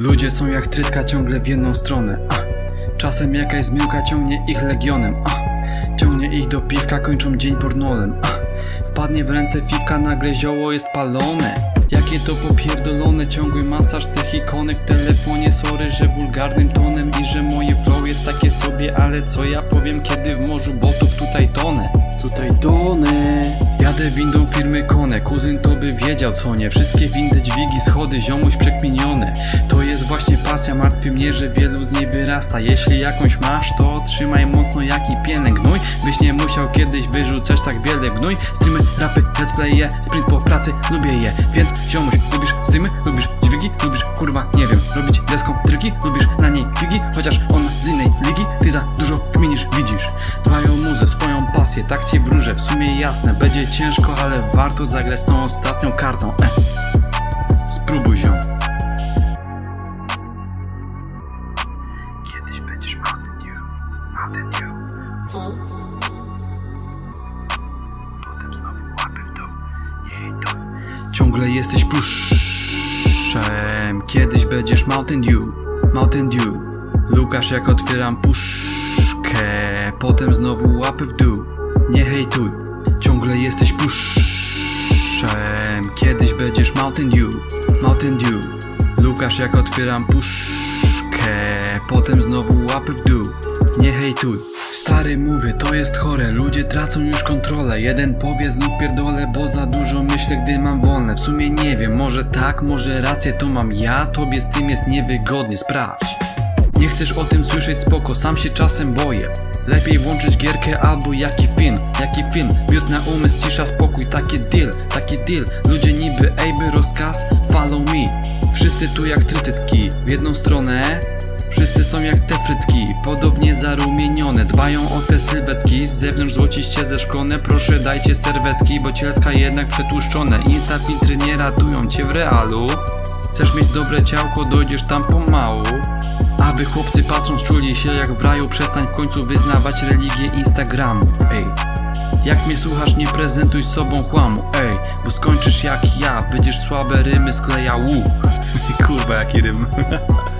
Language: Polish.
Ludzie są jak trytka ciągle w jedną stronę a. Czasem jakaś zmyłka ciągnie ich legionem a. Ciągnie ich do piwka, kończą dzień pornolem a. Wpadnie w ręce fiwka, nagle zioło jest palone Jakie to popierdolone, ciągły masaż tych ikonek w telefonie. Sorry, że wulgarnym tonem i że moje flow jest takie sobie Ale co ja powiem, kiedy w morzu botów tutaj tonę Tutaj tonę Jadę windą firmy Kone, kuzyn to by wiedział co nie. Wszystkie windy, dźwigi, schody, ziomuś przekminione To jest właśnie pasja, martwi mnie, że wielu z niej wyrasta. Jeśli jakąś masz, to trzymaj mocno jak i pielęg gnój Byś nie musiał kiedyś wyrzucać tak wiele gnój. Streamy, rapy, let's playe, sprint po pracy, lubię je. Więc ziomuś, lubisz streamy, lubisz dźwigi, lubisz kurwa, nie wiem Robić deską triki, lubisz na niej figi? Chociaż on z innej ligi, ty za dużo kminisz, widzisz. Dbają muzę, swoją pasję, tak cię wróżę. W sumie jasne, będzie ciężko, ale warto zagrać tą ostatnią kartą. E. Spróbuj się. Kiedyś będziesz Mountain Dew, Mountain Dew Potem znowu łapy w dół, nie hejtuj Ciągle jesteś puszczem Kiedyś będziesz Mountain Dew, Mountain Dew. Lukasz jak otwieram puszkę Potem znowu łapy w dół, nie hejtuj Ciągle jesteś puszczem Kiedyś będziesz Mountain Dew, Mountain Dew. Lukasz jak otwieram puszkę Potem znowu łapy w dół, nie hejtuj Stary mówię, to jest chore, ludzie tracą już kontrolę. Jeden powie znów pierdolę, bo za dużo myślę, gdy mam wolne. W sumie nie wiem, może tak, może rację to mam. Ja Tobie z tym jest niewygodnie, sprawdź. Nie chcesz o tym słyszeć spoko, sam się czasem boję. Lepiej włączyć gierkę albo jaki film, jaki film. Miód na umysł, cisza, spokój, taki deal, taki deal. Ludzie niby ejby, rozkaz, follow me. Wszyscy tu jak trytytki, w jedną stronę Wszyscy są jak te frytki, podobnie zarumienione. Dbają o te sylwetki, z zewnątrz złociście zeszklone. Proszę dajcie serwetki, bo cielska jednak przetłuszczone. Insta filtry nie ratują cię w realu. Chcesz mieć dobre ciałko, dojdziesz tam pomału. Aby chłopcy patrząc czuli się jak w raju Przestań w końcu wyznawać religię Instagramów, ej Jak mnie słuchasz nie prezentuj sobą chłamu, ej Bo skończysz jak ja, będziesz słabe rymy sklejał. Kurwa jaki rym